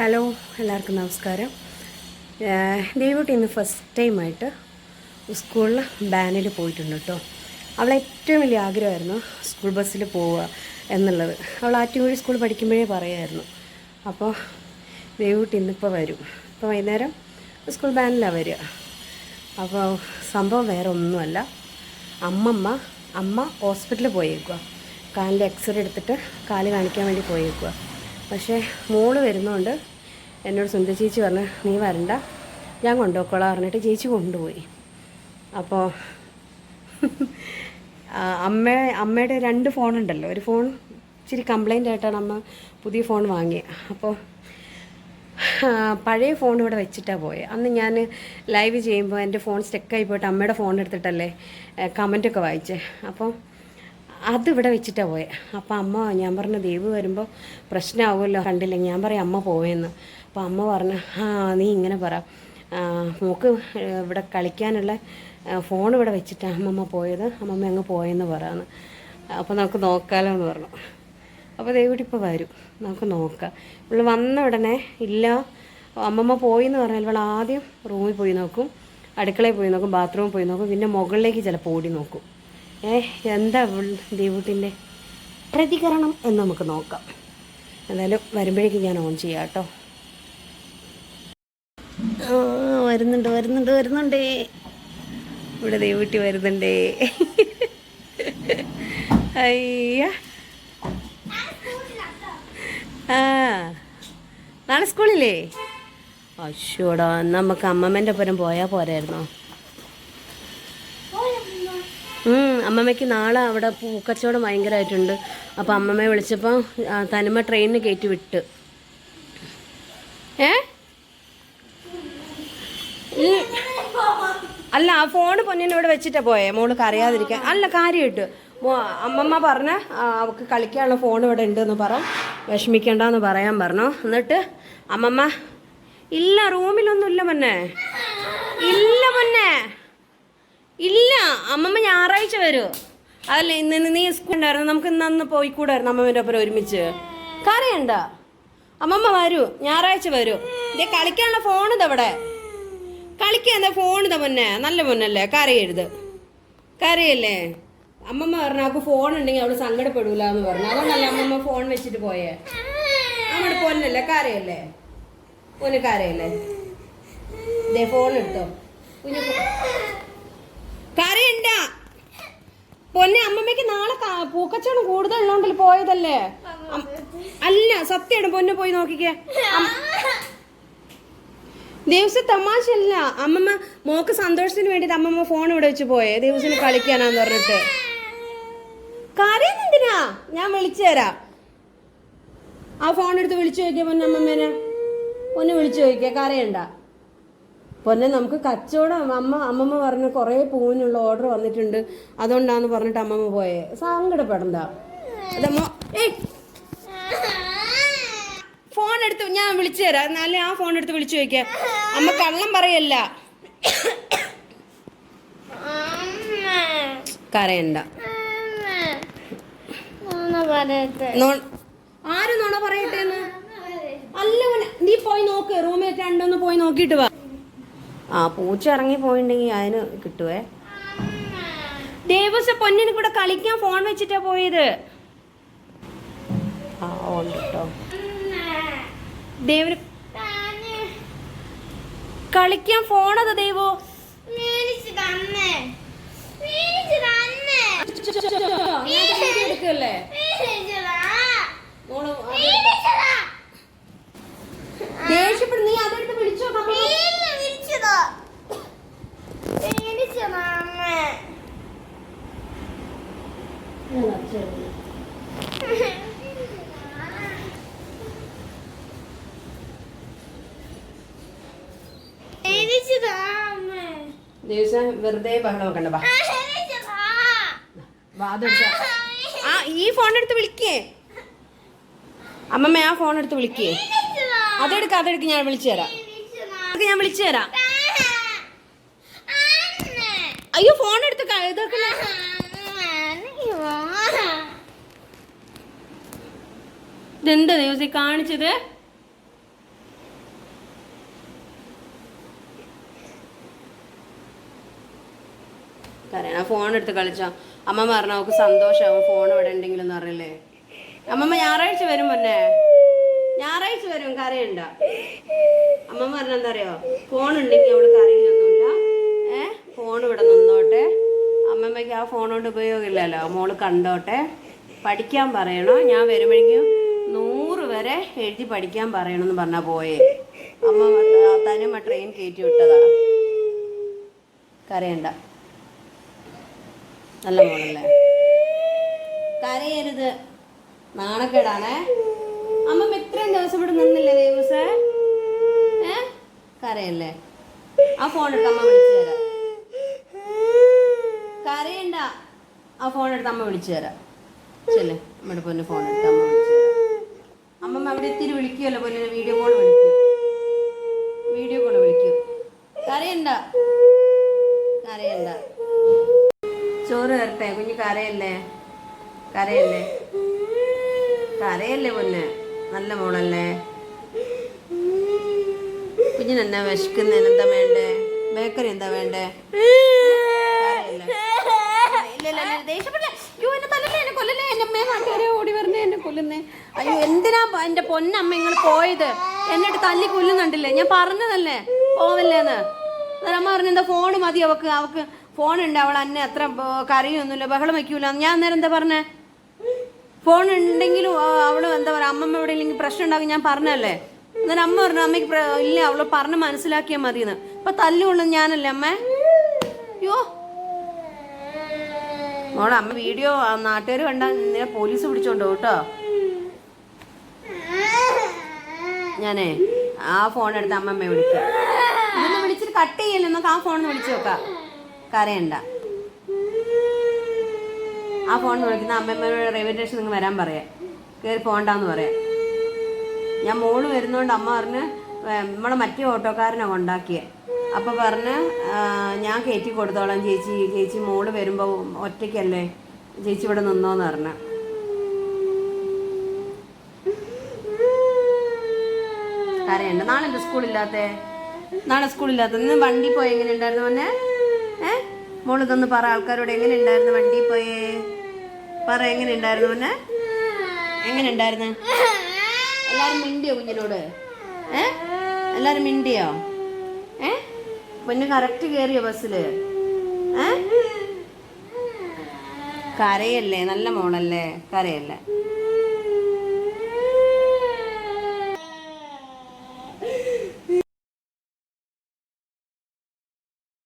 Hello എല്ലാവർക്കും നമസ്കാരം. ദൈവട്ട് ഇന്ന് ഫസ്റ്റ് ടൈമായിട്ട് സ്കൂളിൽ ബാനിൽ പോയിട്ടുണ്ട് കേട്ടോ. അവൾ ഏറ്റവും വലിയ ആഗ്രഹമായിരുന്നു സ്കൂൾ ബസ്സിൽ പോവുക എന്നുള്ളത്. അവൾ ആറ്റുകുഴി സ്കൂൾ പഠിക്കുമ്പോഴേ പറയായിരുന്നു. അപ്പോൾ ദൈവട്ട് ഇന്നിപ്പോൾ വരും. ഇപ്പോൾ വൈകുന്നേരം സ്കൂൾ ബാനിലാണ് വരിക. അപ്പോൾ സംഭവം വേറെ ഒന്നുമല്ല. അമ്മമ്മ അമ്മ ഹോസ്പിറ്റലിൽ പോയേക്കുക കാലിന്റെ എക്സ്റേ എടുത്തിട്ട് കാൽ കാണിക്കാൻ വേണ്ടി പോയേക്കുക പക്ഷേ മോൾ വരുന്നതുകൊണ്ട് എന്നോട് സുന്ദര ചേച്ചി പറഞ്ഞു നീ വരണ്ട. ഞാൻ കൊണ്ടുപോയിക്കോളാം പറഞ്ഞിട്ട് ചേച്ചി കൊണ്ടുപോയി. അപ്പോൾ അമ്മ അമ്മയുടെ രണ്ട് ഫോണുണ്ടല്ലോ ഒരു ഫോൺ ഇച്ചിരി കംപ്ലൈന്റ് ആയിട്ടാണ് അമ്മ പുതിയ ഫോൺ വാങ്ങിയത് അപ്പോൾ പഴയ ഫോൺ ഇവിടെ വെച്ചിട്ടാണ് പോയത് അന്ന് ഞാൻ ലൈവ് ചെയ്യുമ്പോൾ എന്റെ ഫോൺ സ്റ്റക്കായി പോയിട്ട് അമ്മയുടെ ഫോൺ എടുത്തിട്ടല്ലേ കമന്റൊക്കെ വായിച്ചേ. അപ്പോൾ അതിവിടെ വെച്ചിട്ടാണ് പോയത് അപ്പോൾ അമ്മ ഞാൻ പറഞ്ഞ ദേവ് വരുമ്പോൾ പ്രശ്നമാവുമല്ലോ കണ്ടില്ല ഞാൻ പറയാം അമ്മ പോയെന്ന്. അപ്പോൾ അമ്മ പറഞ്ഞു ആ നീ ഇങ്ങനെ പറ. മോക്ക് ഇവിടെ കളിക്കാനുള്ള ഫോൺ ഇവിടെ വെച്ചിട്ടാണ് അമ്മമ്മ പോയത്. അമ്മമ്മ അങ്ങ് പോയെന്ന് പറയാന്ന് അപ്പോൾ നമുക്ക് നോക്കാമല്ലോ എന്ന് പറഞ്ഞു അപ്പോൾ ദൈവം ഇപ്പോൾ വരും. നമുക്ക് നോക്കാം. ഇവൾ വന്ന ഉടനെ ഇല്ല. അമ്മമ്മ പോയി എന്ന് പറഞ്ഞാൽ ഇവൾ ആദ്യം റൂമിൽ പോയി നോക്കും. അടുക്കളയിൽ പോയി നോക്കും. ബാത്റൂമിൽ പോയി നോക്കും. പിന്നെ മുകളിലേക്ക് ചിലപ്പോൾ ഓടി നോക്കും. ഏ എന്താ ദൈവത്തിന്റെ പ്രതികരണം എന്ന് നമുക്ക് നോക്കാം. എന്തായാലും വരുമ്പോഴേക്കും ഞാൻ ഓൺ ചെയ്യാം കേട്ടോ ആ, വരുന്നുണ്ട് വരുന്നുണ്ട് വരുന്നുണ്ടേ. ഇവിടെ ദൈവട്ടി വരുന്നുണ്ടേ. അയ്യ. ആ. നാളെ സ്കൂളില്ലേ? അശ്വടാ നമുക്ക് അമ്മമ്മേന്റെ ഒപ്പം പോയാൽ പോരായിരുന്നോ? അമ്മമ്മയ്ക്ക് നാളെ അവിടെ പൂക്കച്ചവടം ഭയങ്കരമായിട്ടുണ്ട് അപ്പോൾ അമ്മമ്മയെ വിളിച്ചപ്പോൾ തനിമ ട്രെയിനിന് കയറ്റി വിട്ട്. ഏ ഈ- അല്ല ആ ഫോണ് പൊന്നിനോട് വെച്ചിട്ടാ പോയേ. മോൾക്ക് അറിയാതിരിക്കാൻ അല്ല കാര്യമായിട്ട് അമ്മമ്മ പറഞ്ഞ അവക്ക് അവൾക്ക് കളിക്കാനുള്ള ഫോൺ ഇവിടെ ഉണ്ടെന്ന് പറ. വിഷമിക്കണ്ടെന്ന് പറയാൻ പറഞ്ഞു. എന്നിട്ട് അമ്മമ്മ ഇല്ല റൂമിലൊന്നും ഇല്ല പൊന്നെ. ഇല്ല പൊന്നെ. ഇല്ല അമ്മമ്മ ഞായറാഴ്ച വരൂ. അതല്ല ഇന്ന് ഇന്ന് നീ സ്കൂൾ ഉണ്ടായിരുന്നു. നമുക്ക് ഇന്ന് അന്ന് പോയിക്കൂടായിരുന്നു അമ്മമ്മേന്റെ ഒപ്പം ഒരുമിച്ച്. കറിയണ്ട അമ്മമ്മ വരൂ. ഞായറാഴ്ച വരൂ. ഇതേ കളിക്കാനുള്ള ഫോൺ ഇതവിടെ കളിക്കാൻ എന്താ ഫോൺ ഇതാ നല്ല മുന്നല്ലേ കരയരുത്. കരയല്ലേ? അമ്മമ്മ പറഞ്ഞു അവൾക്ക് ഫോൺ ഉണ്ടെങ്കിൽ അവൾ സങ്കടപ്പെടൂല എന്ന് പറഞ്ഞു. അതുകൊണ്ടല്ലേ അമ്മമ്മ ഫോൺ വെച്ചിട്ട് പോയേ. നമ്മുടെ പൊന്നല്ലേ? കരയല്ലേ? പൊന്ന് കരയല്ലേ? ദേ ഫോൺ എടുത്തോ. കുഞ്ഞു കരയണ്ട. പൊന്നെ അമ്മമ്മയ്ക്ക് നാളെ ക- കൂടുതൽ കൂടുതലുള്ളോണ്ടിൽ പോയതല്ലേ? അല്ല സത്യമാണ് പൊന്നെ പോയി നോക്കിക്കേ. അം- ദിവസം തമാശയല്ല. അമ്മമ്മ മോക്ക് സന്തോഷത്തിന് വേണ്ടിട്ട് അമ്മമ്മ ഫോൺ ഇവിടെ വെച്ച് പോയേ. ദിവസം കളിക്കാനാന്ന് പറഞ്ഞിട്ട്. കരയുന്നെന്തിനാ ഞാൻ വിളിച്ചു തരാം. ആ ഫോൺ എടുത്ത് വിളിച്ചു ചോദിക്കുക പൊന്നെ അമ്മമ്മേനെ. പൊന്നെ വിളിച്ചു ചോദിക്കാം. കരയണ്ട. പൊന്നെ നമുക്ക് കച്ചവടം അമ്മ അമ്മമ്മ പറഞ്ഞു കുറേ പൂവിനുള്ള ഓർഡർ വന്നിട്ടുണ്ട്. അതുകൊണ്ടാന്ന് പറഞ്ഞിട്ട് അമ്മമ്മ പോയേ. സങ്കടപ്പെടണ്ട. അതമ്മ ഏയ്. ഫോൺ എടുത്ത് ഞാൻ വിളിച്ചു തരാം. എന്നാലും ആ ഫോൺ എടുത്ത് വിളിച്ചു ചോദിക്കാം. അമ്മ കള്ളം പറയല്ല. കരയണ്ട. ആര് നോണ പറയട്ടെ അല്ല നീ പോയി നോക്ക്. റൂമിൽ രണ്ടൊന്ന് പോയി നോക്കിയിട്ട് വാ. ആ പൂച്ച ഇറങ്ങി പോയിണ്ടെങ്കിൽ അതിന് കിട്ടുവേ. ദേവസ്വം പൊന്നിന് കൂടെ കളിക്കാൻ ഫോൺ വെച്ചിട്ടാ പോയത്. ആ ഉണ്ട് കേട്ടോ ദേവന് കളിക്കാൻ ഫോണത് ദൈവോ. എടുക്കല്ലേ ദേഷ്യപ്പെടും നീ അതെടുത്ത് വിളിച്ചോ. ദിവസം വെറുതെ ബഹളം വെക്കണ്ട വാ. വാ അതെടുത്ത ആ ഈ ഫോൺ എടുത്ത് വിളിക്കേ. അമ്മമ്മ ആ ഫോൺ എടുത്ത് വിളിക്കേ. അതെടുക്ക അതെടുക്ക് ഞാൻ വിളിച്ചു തരാം. ഞാൻ വിളിച്ചു തരാം. അയ്യോ ഫോൺ എടുത്ത് ഇതൊക്കെ ഇതെന്താ ദിവസം കാണിച്ചത്? കരയണ ഫോൺ എടുത്ത് കളിച്ചോ. അമ്മ പറഞ്ഞ അവൾക്ക് സന്തോഷമാവും ഫോൺ ഇവിടെ ഉണ്ടെങ്കിലും എന്ന് പറയല്ലേ. അമ്മമ്മ ഞായറാഴ്ച വരും പൊന്നെ. ഞായറാഴ്ച വരും കരയണ്ട. അമ്മമ്മ പറഞ്ഞ എന്താ അറിയോ ഫോൺ ഉണ്ടെങ്കിൽ അവൾ കരയൊന്നുമില്ല ഏ? ഫോൺ ഇവിടെ നിന്നോട്ടെ. അമ്മമ്മയ്ക്ക് ആ ഫോൺ കൊണ്ട് ഉപയോഗമില്ലല്ലോ. മോൾ കണ്ടോട്ടെ. പഠിക്കാൻ പറയണോ? ഞാൻ വരുമ്പോഴേക്കും നൂറ് വരെ എഴുതി പഠിക്കാൻ പറയണമെന്ന് പറഞ്ഞാ പോയേ. അമ്മ തനുമ ട്രെയിൻ കയറ്റി വിട്ടതാ. കരയണ്ട. നല്ല മോളല്ലേ? കരയരുത്. നാണക്കേടാണേ. അമ്മ ഇത്രയും ദിവസം ഇവിടെ നിന്നില്ലേ ദേവസേ? കരയല്ലേ? ആ ഫോൺ എടുത്ത് അമ്മ വിളിച്ചു തരാം. കരയണ്ട. ആ ഫോൺ എടുത്ത് അമ്മ വിളിച്ചു തരാം. ചെല്ലേ. അമ്മയുടെ പൊന്നെ ഫോൺ എടുത്ത് അമ്മ വിളിച്ചു തരാം. അമ്മമ്മ അവിടെ ഇത്തിരി വിളിക്കുമല്ലോ പൊന്നിനെ വീഡിയോ കോൾ വിളിക്കും. വീഡിയോ കോൾ വിളിക്കും. കരയണ്ട. കരയണ്ട. ചോറ് തരട്ടെ കുഞ്ഞ് കരയല്ലേ? കരയല്ലേ? കരയല്ലേ പൊന്നെ? നല്ല മോളല്ലേ? കുഞ്ഞിന് എന്നാ വിശക്കുന്നതിന് എന്താ വേണ്ടേ? ബേക്കറി എന്താ വേണ്ടേ? അയ്യോ, എന്നെ എന്നെ എന്നെ എന്തിനാ എന്റെ പൊന്നമ്മ നിങ്ങൾ പോയത്? എന്നിട്ട് തല്ലി കൊല്ലുന്നുണ്ടല്ലേ? ഞാൻ പറഞ്ഞതല്ലേ? പോവല്ലേന്ന്? അമ്മ പറഞ്ഞ എന്താ ഫോൺ മതി അവക്ക് അവക്ക്. ഫോൺ ഉണ്ട് അവൾ എന്നെ അത്ര കരയൊന്നുമില്ല ബഹളം വയ്ക്കൂല. ഞാൻ അന്നേരം എന്താ പറഞ്ഞേ? ഫോൺ ഉണ്ടെങ്കിലും അവൾ എന്താ പറയാ അമ്മമ്മ എവിടെ ഇല്ലെങ്കിൽ പ്രശ്നം ഉണ്ടാകും ഞാൻ പറഞ്ഞല്ലേ അന്നേരം അമ്മ പറഞ്ഞു അമ്മയ്ക്ക് ഇല്ല അവൾ പറഞ്ഞ് മനസ്സിലാക്കിയാൽ മതിയെന്ന്. ഇപ്പൊ തല്ലുകൊള്ളും ഞാനല്ലേ അമ്മേ? അയ്യോ. മോളെ അമ്മ വീഡിയോ നാട്ടുകാർ കണ്ടാൽ നിന്നെ പോലീസ് പിടിച്ചോണ്ടോ കേട്ടോ. ഞാനേ ആ ഫോൺ എടുത്ത് അമ്മമ്മയെ വിളിക്കാം. വിളിച്ചിട്ട് കട്ട് ചെയ്യല്ലേ നമുക്ക് ആ ഫോണിൽ വിളിച്ചു നോക്കാം. കരയണ്ട. ആ ഫോൺ വിളിക്കുന്ന അമ്മമ്മയുടെ റെയിൽവേ സ്റ്റേഷൻ നിങ്ങൾ വരാൻ പറയാം. കയറി പോകണ്ടെന്ന് പറയാം. ഞാൻ മോൾ വരുന്നോണ്ട് അമ്മ പറഞ്ഞ് നമ്മളെ മറ്റേ ഓട്ടോക്കാരനെ കൊണ്ടാക്കിയേ. അപ്പോൾ പറഞ്ഞ് ഞാൻ കയറ്റി കൊടുത്തോളാം ചേച്ചി. ചേച്ചി മോൾ വരുമ്പോൾ ഒറ്റയ്ക്കല്ലേ ചേച്ചി ഇവിടെ നിന്നോന്ന് പറഞ്ഞ. കരയണ്ട. നാളെ എന്റെ സ്കൂളില്ലാത്തേ? നാളെ സ്കൂളില്ലാത്ത. ഇന്ന് വണ്ടി പോയി എങ്ങനെ ഉണ്ടായിരുന്നു മോനെ? ഏ? മോളിതൊന്ന് പറ ആൾക്കാരോട് എങ്ങനെ ഉണ്ടായിരുന്നു വണ്ടി പോയേ? പറ എങ്ങനെ ഉണ്ടായിരുന്നു പിന്നെ എങ്ങനെ ഉണ്ടായിരുന്നു എല്ലാരും മിണ്ടിയോ കുഞ്ഞിനോട്? ഏ? എല്ലാരും മിണ്ടിയോ? ഏ? പൊന്നു കറക്റ്റ് കയറിയോ ബസ്സിൽ? ഏ? കരയല്ലേ? നല്ല മോളല്ലേ? കരയല്ലേ?